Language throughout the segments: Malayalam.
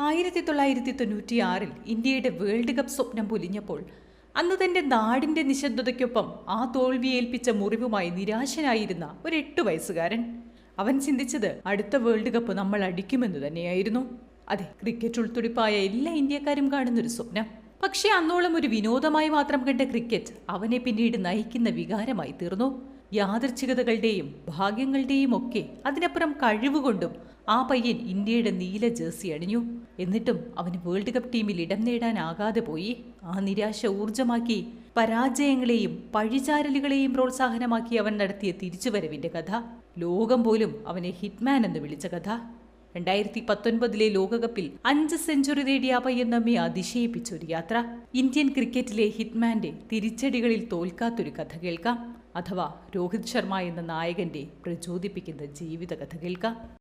ആയിരത്തി തൊള്ളായിരത്തി തൊണ്ണൂറ്റിയാറിൽ ഇന്ത്യയുടെ വേൾഡ് കപ്പ് സ്വപ്നം പൊലിഞ്ഞപ്പോൾ അന്ന് തന്റെ നാടിന്റെ നിശബ്ദതയ്ക്കൊപ്പം ആ തോൽവിയേൽപ്പിച്ച മുറിവുമായി നിരാശനായിരുന്ന ഒരു എട്ട് വയസ്സുകാരൻ. അവൻ ചിന്തിച്ചത് അടുത്ത വേൾഡ് കപ്പ് നമ്മൾ അടിക്കുമെന്ന് തന്നെയായിരുന്നു. അതെ ക്രിക്കറ്റ് ഉൾത്തുടിപ്പായ എല്ലാ ഇന്ത്യക്കാരും കാണുന്നൊരു സ്വപ്നം. പക്ഷേ അന്നോളം ഒരു വിനോദമായി മാത്രം കണ്ട ക്രിക്കറ്റ് അവനെ പിന്നീട് നയിക്കുന്ന വികാരമായി തീർന്നു. യാദർച്ഛികതകളുടെയും ഭാഗ്യങ്ങളുടെയും ഒക്കെ അതിനപ്പുറം കഴിവുകൊണ്ടും ആ പയ്യൻ ഇന്ത്യയുടെ നീല ജേഴ്സി അണിഞ്ഞു. എന്നിട്ടും അവന് വേൾഡ് കപ്പ് ടീമിൽ ഇടം നേടാനാകാതെ പോയി. ആ നിരാശ ഊർജമാക്കി പരാജയങ്ങളെയും പഴിചാരലുകളെയും പ്രോത്സാഹനമാക്കി അവൻ നടത്തിയ തിരിച്ചുവരവിന്റെ കഥ. ലോകം പോലും അവനെ ഹിറ്റ്മാൻ എന്ന് വിളിച്ച കഥ. രണ്ടായിരത്തി പത്തൊൻപതിലെ ലോകകപ്പിൽ അഞ്ച് സെഞ്ചുറി നേടിയ പയ്യൻ നമ്മെ അതിശയിപ്പിച്ച ഒരു യാത്ര. ഇന്ത്യൻ ക്രിക്കറ്റിലെ ഹിറ്റ്മാന്റെ തിരിച്ചടികളിൽ തോൽക്കാത്തൊരു കഥ കേൾക്കാം. അഥവാ രോഹിത് ശർമ്മ എന്ന നായകന്റെ പ്രചോദിപ്പിക്കുന്ന ജീവിത കഥ കേൾക്കാം.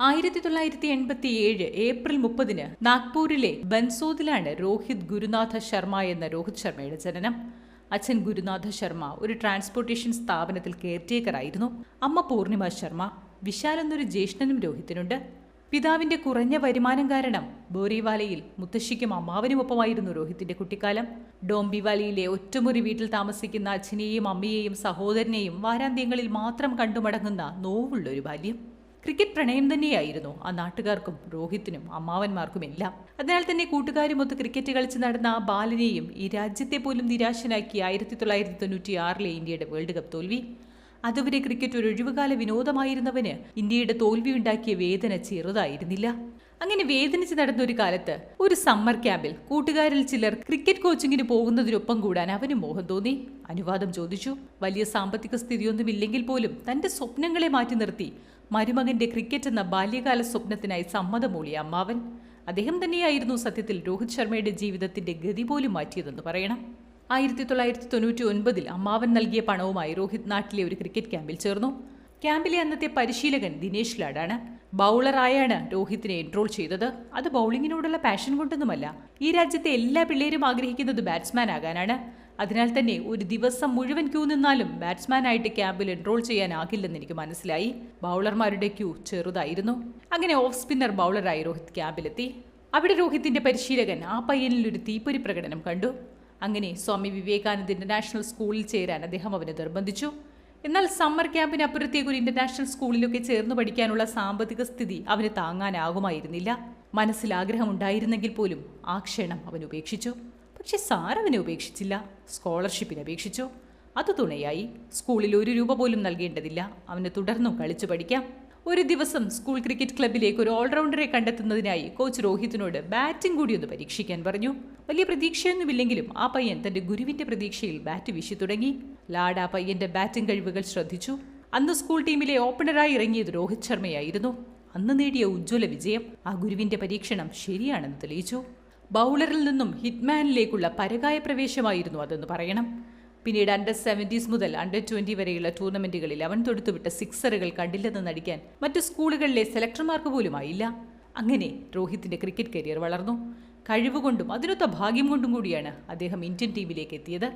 ആയിരത്തി തൊള്ളായിരത്തി എൺപത്തി ഏഴ് ഏപ്രിൽ മുപ്പതിന് നാഗ്പൂരിലെ ബൻസോദിലാണ് രോഹിത് ഗുരുനാഥ ശർമ്മ എന്ന രോഹിത് ശർമ്മയുടെ ജനനം. അച്ഛൻ ഗുരുനാഥ ശർമ്മ ഒരു ട്രാൻസ്പോർട്ടേഷൻ സ്ഥാപനത്തിൽ കെയർടേക്കറായിരുന്നു. അമ്മ പൂർണിമ ശർമ്മ വിശാൽ എന്നൊരു ജ്യേഷ്ഠനും രോഹിത്തിനുണ്ട്. പിതാവിന്റെ കുറഞ്ഞ വരുമാനം കാരണം ബോറിവാലയിൽ മുത്തശ്ശിക്കും അമ്മാവനുമൊപ്പമായിരുന്നു രോഹിത്തിന്റെ കുട്ടിക്കാലം. ഡോംബിവാലിയിലെ ഒറ്റമുറി വീട്ടിൽ താമസിക്കുന്ന അച്ഛനെയും അമ്മയെയും സഹോദരനെയും വാരാന്ത്യങ്ങളിൽ മാത്രം കണ്ടുമടങ്ങുന്ന നോവുള്ളൊരു ബാല്യം. ക്രിക്കറ്റ് പ്രണയം തന്നെയായിരുന്നു ആ നാട്ടുകാർക്കും രോഹിത്തിനും അമ്മാവന്മാർക്കും എല്ലാം. അതിനാൽ തന്നെ കൂട്ടുകാരുമൊത്ത് ക്രിക്കറ്റ് കളിച്ച് നടന്ന ആ ബാലനെയും ഈ രാജ്യത്തെ പോലും നിരാശനാക്കി ആയിരത്തി തൊള്ളായിരത്തി തൊണ്ണൂറ്റി ആറിലെ ഇന്ത്യയുടെ വേൾഡ് കപ്പ് തോൽവി. അതുവരെ ക്രിക്കറ്റ് ഒരു ഒഴിവുകാല വിനോദമായിരുന്നവന് ഇന്ത്യയുടെ തോൽവി ഉണ്ടാക്കിയ വേദന ചെറുതായിരുന്നില്ല. അങ്ങനെ വേദനിച്ച് നടന്ന ഒരു കാലത്ത് ഒരു സമ്മർ ക്യാമ്പിൽ കൂട്ടുകാരിൽ ചിലർ ക്രിക്കറ്റ് കോച്ചിങ്ങിന് പോകുന്നതിനൊപ്പം കൂടാൻ അവന് മോഹം തോന്നി. അനുവാദം ചോദിച്ചു. വലിയ സാമ്പത്തിക സ്ഥിതിയൊന്നുമില്ലെങ്കിൽ പോലും തന്റെ സ്വപ്നങ്ങളെ മാറ്റി നിർത്തി മരുമകന്റെ ക്രിക്കറ്റ് എന്ന ബാല്യകാല സ്വപ്നത്തിനായി സമ്മതമൂളിയ അമ്മാവൻ. അദ്ദേഹം തന്നെയായിരുന്നു സത്യത്തിൽ രോഹിത് ശർമ്മയുടെ ജീവിതത്തിന്റെ ഗതി പോലും മാറ്റിയതെന്ന് പറയണം. ആയിരത്തി തൊള്ളായിരത്തി തൊണ്ണൂറ്റി ഒൻപതിൽ അമ്മാവൻ നൽകിയ പണവുമായി രോഹിത് നാട്ടിലെ ഒരു ക്രിക്കറ്റ് ക്യാമ്പിൽ ചേർന്നു. ക്യാമ്പിലെ അന്നത്തെ പരിശീലകൻ ദിനേശ് ലാഡാണ്. ബൗളറായാണ് രോഹിത്തിനെ എൻട്രോൾ ചെയ്തത്. അത് ബൗളിങ്ങിനോടുള്ള പാഷൻ കൊണ്ടൊന്നുമല്ല. ഈ രാജ്യത്തെ എല്ലാ പിള്ളേരും ആഗ്രഹിക്കുന്നത് ബാറ്റ്സ്മാൻ ആകാനാണ്. അതിനാൽ തന്നെ ഒരു ദിവസം മുഴുവൻ ക്യൂ നിന്നാലും ബാറ്റ്സ്മാനായിട്ട് ക്യാമ്പിൽ എൻറോൾ ചെയ്യാനാകില്ലെന്ന് എനിക്ക് മനസ്സിലായി. ബൗളർമാരുടെ ക്യൂ ചെറുതായിരുന്നു. അങ്ങനെ ഓഫ് സ്പിന്നർ ബൗളറായി രോഹിത് ക്യാമ്പിലെത്തി. അവിടെ രോഹിത്തിന്റെ പരിശീലകൻ ആ പയ്യനിൽ ഒരു തീപ്പൊരി പ്രകടനം കണ്ടു. അങ്ങനെ സ്വാമി വിവേകാനന്ദ ഇന്റർനാഷണൽ സ്കൂളിൽ ചേരാൻ അദ്ദേഹം അവനെ നിർബന്ധിച്ചു. എന്നാൽ സമ്മർ ക്യാമ്പിന് അപ്പുറത്തേക്ക് ഒരു ഇന്റർനാഷണൽ സ്കൂളിലൊക്കെ ചേർന്ന് പഠിക്കാനുള്ള സാമ്പത്തിക സ്ഥിതി അവന് താങ്ങാനാകുമായിരുന്നില്ല. മനസ്സിൽ ആഗ്രഹമുണ്ടായിരുന്നെങ്കിൽ പോലും ആ ക്ഷണം അവൻ ഉപേക്ഷിച്ചു. പക്ഷെ സാറവനെ ഉപേക്ഷിച്ചില്ല. സ്കോളർഷിപ്പിന് അപേക്ഷിച്ചു. അത് തുണയായി. സ്കൂളിൽ ഒരു രൂപ പോലും നൽകേണ്ടതില്ല. അവന് തുടർന്നും കളിച്ചു പഠിക്കാം. ഒരു ദിവസം സ്കൂൾ ക്രിക്കറ്റ് ക്ലബിലേക്ക് ഒരു ഓൾറൗണ്ടറെ കണ്ടെത്തുന്നതിനായി കോച്ച് രോഹിത്തിനോട് ബാറ്റിംഗ് കൂടി ഒന്ന് പരീക്ഷിക്കാൻ പറഞ്ഞു. വലിയ പ്രതീക്ഷയൊന്നുമില്ലെങ്കിലും ആ പയ്യൻ തന്റെ ഗുരുവിന്റെ പ്രതീക്ഷയിൽ ബാറ്റ് വീശി തുടങ്ങി. ലാഡ് ആ പയ്യന്റെ ബാറ്റിംഗ് കഴിവുകൾ ശ്രദ്ധിച്ചു. അന്ന് സ്കൂൾ ടീമിലെ ഓപ്പണറായി ഇറങ്ങിയത് രോഹിത് ശർമ്മയായിരുന്നു. അന്ന് നേടിയ ഉജ്ജ്വല വിജയം ആ ഗുരുവിന്റെ പരീക്ഷണം ശരിയാണെന്ന് തെളിയിച്ചു. ബൗളറിൽ നിന്നും ഹിറ്റ്മാനിലേക്കുള്ള പരകായ പ്രവേശമായിരുന്നു അതെന്ന് പറയണം. പിന്നീട് അണ്ടർ സെവന്റീസ് മുതൽ അണ്ടർ ട്വന്റി വരെയുള്ള ടൂർണമെന്റുകളിൽ അവൻ തൊടുത്തുവിട്ട സിക്സറുകൾ കണ്ടില്ലെന്ന് നടിക്കാൻ മറ്റു സ്കൂളുകളിലെ സെലക്ടർമാർക്ക് പോലും ആയില്ല. അങ്ങനെ രോഹിത്തിന്റെ ക്രിക്കറ്റ് കരിയർ വളർന്നു. കഴിവുകൊണ്ടും അതിനൊത്ത ഭാഗ്യം കൊണ്ടും കൂടിയാണ് അദ്ദേഹം ഇന്ത്യൻ ടീമിലേക്ക് എത്തിയത്.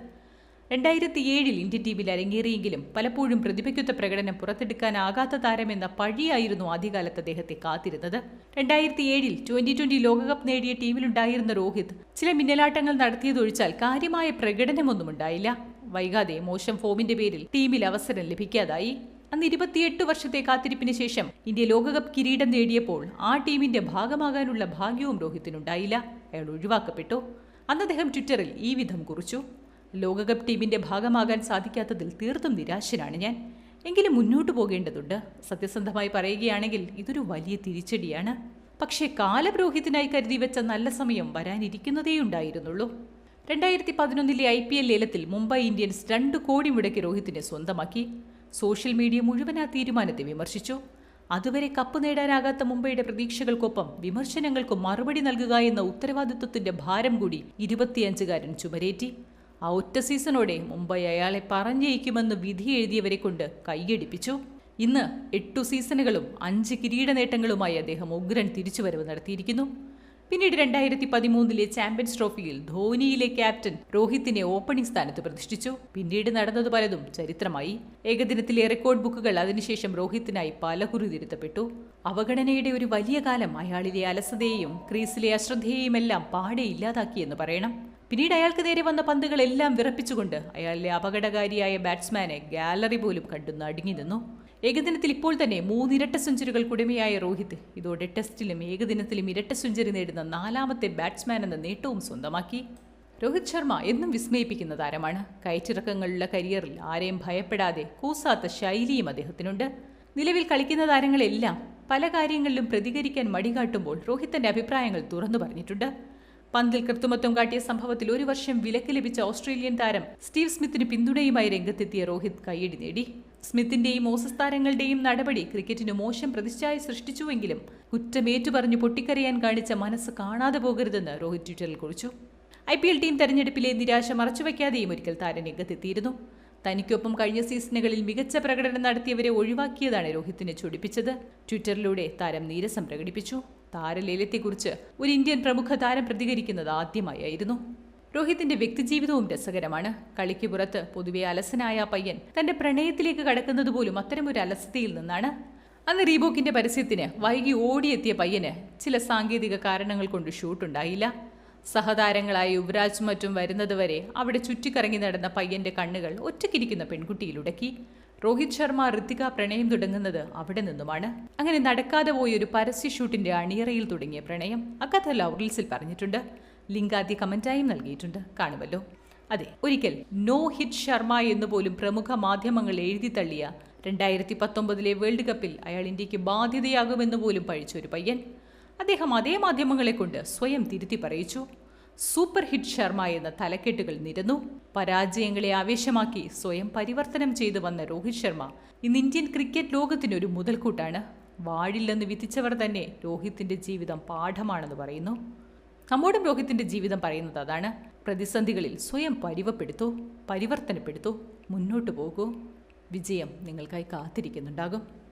രണ്ടായിരത്തി ഏഴിൽ ഇന്ത്യൻ ടീമിൽ അരങ്ങേറിയെങ്കിലും പലപ്പോഴും പ്രതിഭയ്ക്കൊത്ത പ്രകടനം പുറത്തെടുക്കാനാകാത്ത താരമെന്ന പഴിയായിരുന്നു ആദ്യകാലത്ത് അദ്ദേഹത്തെ കാത്തിരുന്നത്. രണ്ടായിരത്തി ഏഴിൽ ട്വന്റി ട്വന്റി ലോകകപ്പ് നേടിയ ടീമിലുണ്ടായിരുന്ന രോഹിത് ചില മിന്നലാട്ടങ്ങൾ നടത്തിയതൊഴിച്ചാൽ കാര്യമായ പ്രകടനമൊന്നും ഉണ്ടായില്ല. വൈകാതെ മോശം ഫോമിന്റെ പേരിൽ ടീമിൽ അവസരം ലഭിക്കാതായി. അന്ന് ഇരുപത്തിയെട്ട് വർഷത്തെ കാത്തിരിപ്പിന് ശേഷം ഇന്ത്യ ലോകകപ്പ് കിരീടം നേടിയപ്പോൾ ആ ടീമിന്റെ ഭാഗമാകാനുള്ള ഭാഗ്യവും രോഹിത്തിനുണ്ടായില്ല. അയാൾ ഒഴിവാക്കപ്പെട്ടു. അന്ന് അദ്ദേഹം ട്വിറ്ററിൽ ഈ വിധം കുറിച്ചു. ലോകകപ്പ് ടീമിന്റെ ഭാഗമാകാൻ സാധിക്കാത്തതിൽ തീർത്തും നിരാശനാണ് ഞാൻ. എങ്കിലും മുന്നോട്ടു പോകേണ്ടതുണ്ട്. സത്യസന്ധമായി പറയുകയാണെങ്കിൽ ഇതൊരു വലിയ തിരിച്ചടിയാണ്. പക്ഷേ കാലപുരോഹിതനായി കരുതി വെച്ച നല്ല സമയം വരാനിരിക്കുന്നതേ ഉണ്ടായിരുന്നുള്ളൂ രണ്ടായിരത്തി പതിനൊന്നിലെ ഐ പി എൽ ലേലത്തിൽ മുംബൈ ഇന്ത്യൻസ് രണ്ട് കോടി മുടക്കി രോഹിത്തിനെ സ്വന്തമാക്കി. സോഷ്യൽ മീഡിയ മുഴുവൻ ആ തീരുമാനത്തെ വിമർശിച്ചു. അതുവരെ കപ്പ് നേടാനാകാത്ത മുംബൈയുടെ പ്രതീക്ഷകൾക്കൊപ്പം വിമർശനങ്ങൾക്കും മറുപടി നൽകുക എന്ന ഉത്തരവാദിത്വത്തിന്റെ ഭാരം കൂടി ഇരുപത്തിയഞ്ചുകാരൻ ചുമരേറ്റി. ആ ഒറ്റ സീസണോടെ മുംബൈ അയാളെ പറഞ്ഞയക്കുമെന്ന് വിധി എഴുതിയവരെ കൊണ്ട് കൈയടിപ്പിച്ചു ഇന്ന് എട്ടു സീസണുകളും അഞ്ച് കിരീട നേട്ടങ്ങളുമായി അദ്ദേഹം ഉഗ്രൻ തിരിച്ചുവരവ് നടത്തിയിരിക്കുന്നു. പിന്നീട് രണ്ടായിരത്തി പതിമൂന്നിലെ ചാമ്പ്യൻസ് ട്രോഫിയിൽ ധോനിയിലെ ക്യാപ്റ്റൻ രോഹിത്തിനെ ഓപ്പണിംഗ് സ്ഥാനത്ത് പ്രതിഷ്ഠിച്ചു. പിന്നീട് നടന്നത് പലതും ചരിത്രമായി. ഏകദിനത്തിലെ റെക്കോർഡ് ബുക്കുകൾ അതിനുശേഷം രോഹിത്തിനായി പല കുരുതിരുത്തപ്പെട്ടു അവഗണനയുടെ ഒരു വലിയ കാലം അയാളിലെ അലസതയെയും ക്രീസിലെ അശ്രദ്ധയെയുമെല്ലാം പാടെ ഇല്ലാതാക്കിയെന്ന് പറയണം. പിന്നീട് അയാൾക്ക് നേരെ വന്ന പന്തുകളെല്ലാം വിറപ്പിച്ചുകൊണ്ട് അയാളിലെ അപകടകാരിയായ ബാറ്റ്സ്മാനെ ഗാലറി പോലും കണ്ടു നടുങ്ങി നിന്നു. ഏകദിനത്തിൽ ഇപ്പോൾ തന്നെ മൂന്നിരട്ട സെഞ്ചുറികൾ കുടമയായ രോഹിത്. ഇതോടെ ടെസ്റ്റിലും ഏകദിനത്തിലും ഇരട്ട സെഞ്ചുറി നേടുന്ന നാലാമത്തെ ബാറ്റ്സ്മാൻ എന്ന നേട്ടവും സ്വന്തമാക്കി. രോഹിത് ശർമ്മ എന്നും വിസ്മയിപ്പിക്കുന്ന താരമാണ്. കയറ്റിറക്കങ്ങളുള്ള കരിയറിൽ ആരെയും ഭയപ്പെടാതെ കൂസാത്ത ശൈലിയും അദ്ദേഹത്തിനുണ്ട്. നിലവിൽ കളിക്കുന്ന താരങ്ങളെല്ലാം പല കാര്യങ്ങളിലും പ്രതികരിക്കാൻ മടികാട്ടുമ്പോൾ രോഹിത്തിന്റെ അഭിപ്രായങ്ങൾ തുറന്നു പറഞ്ഞിട്ടുണ്ട്. പന്തിൽ കൃത്രിമത്വം കാട്ടിയ സംഭവത്തിൽ ഒരു വർഷം വിലക്ക് ലഭിച്ച ഓസ്ട്രേലിയൻ താരം സ്റ്റീവ് സ്മിത്തിന് പിന്തുണയുമായി രംഗത്തെത്തിയ രോഹിത് കൈയടി നേടി. സ്മിത്തിന്റെയും ഓസസ് താരങ്ങളുടെയും നടപടി ക്രിക്കറ്റിന് മോശം പ്രതിച്ഛായ സൃഷ്ടിച്ചുവെങ്കിലും കുറ്റമേറ്റു പറഞ്ഞു പൊട്ടിക്കരയാൻ കാണിച്ച മനസ്സ് കാണാതെ പോകരുതെന്ന് രോഹിത് ട്വിറ്ററിൽ കുറിച്ചു. ഐ പി എൽ ടീം തെരഞ്ഞെടുപ്പിലെ നിരാശ മറച്ചുവെക്കാതെയും ഒരിക്കൽ താരം രംഗത്തെത്തിയിരുന്നു. തനിക്കൊപ്പം കഴിഞ്ഞ സീസണുകളിൽ മികച്ച പ്രകടനം നടത്തിയവരെ ഒഴിവാക്കിയതാണ് രോഹിത്തിനെ ചൊടിപ്പിച്ചത്. ട്വിറ്ററിലൂടെ താരം നീരസം പ്രകടിപ്പിച്ചു. താരലേലത്തെക്കുറിച്ച് ഒരു ഇന്ത്യൻ പ്രമുഖ താരം പ്രതികരിക്കുന്നത് ആദ്യമായായിരുന്നു. രോഹിത്തിന്റെ വ്യക്തിജീവിതവും രസകരമാണ്. കളിക്ക് പുറത്ത് പൊതുവെ അലസനായ പയ്യൻ തന്റെ പ്രണയത്തിലേക്ക് കടക്കുന്നത് പോലും അത്തരമൊരു അലസതയിൽ നിന്നാണ്. അന്ന് റീബോക്കിന്റെ പരസ്യത്തിന് വൈകി ഓടിയെത്തിയ പയ്യന് ചില സാങ്കേതിക കാരണങ്ങൾ കൊണ്ട് ഷൂട്ടുണ്ടായില്ല സഹതാരങ്ങളായ യുവരാജ് മറ്റും വരുന്നതുവരെ അവിടെ ചുറ്റിക്കറങ്ങി നടന്ന പയ്യന്റെ കണ്ണുകൾ ഒറ്റക്കിരിക്കുന്ന പെൺകുട്ടിയിൽ ഉടക്കി രോഹിത് ശർമ്മ ഋത്തിക പ്രണയം തുടങ്ങുന്നത് അവിടെ നിന്നുമാണ്. അങ്ങനെ നടക്കാതെ പോയ ഒരു പരസ്യ ഷൂട്ടിന്റെ അണിയറയിൽ തുടങ്ങിയ പ്രണയം അക്കഥ ലൗറിൽസിൽ പറഞ്ഞിട്ടുണ്ട്. ലിംഗാദ്യ കമന്റായും നൽകിയിട്ടുണ്ട്. കാണുമല്ലോ. അതെ ഒരിക്കൽ നോ ഹിറ്റ് ശർമ്മ എന്ന് പോലും പ്രമുഖ മാധ്യമങ്ങൾ എഴുതി തള്ളിയ രണ്ടായിരത്തി പത്തൊമ്പതിലെ വേൾഡ് കപ്പിൽ അയാൾ ഇന്ത്യയ്ക്ക് ബാധ്യതയാകുമെന്ന് പോലും പഴിച്ച ഒരു പയ്യൻ. അദ്ദേഹം അതേ മാധ്യമങ്ങളെ കൊണ്ട് സ്വയം തിരുത്തി പറയിച്ചു. സൂപ്പർ ഹിറ്റ് ശർമ്മ എന്ന തലക്കെട്ടുകൾ നിരന്നു. പരാജയങ്ങളെ ആവേശമാക്കി സ്വയം പരിവർത്തനം ചെയ്തു വന്ന രോഹിത് ശർമ്മ ഇന്ന് ഇന്ത്യൻ ക്രിക്കറ്റ് ലോകത്തിനൊരു മുതൽക്കൂട്ടാണ്. വാഴില്ലെന്ന് വിധിച്ചവർ തന്നെ രോഹിത്തിന്റെ ജീവിതം പാഠമാണെന്ന് പറയുന്നു. നമ്മോടും രോഹിത്തിന്റെ ജീവിതം പറയുന്നത് അതാണ്. പ്രതിസന്ധികളിൽ സ്വയം പരിവപ്പെടുത്തൂ പരിവർത്തനപ്പെടുത്തൂ മുന്നോട്ട് പോകൂ. വിജയം നിങ്ങൾക്കായി കാത്തിരിക്കുന്നുണ്ടാകും.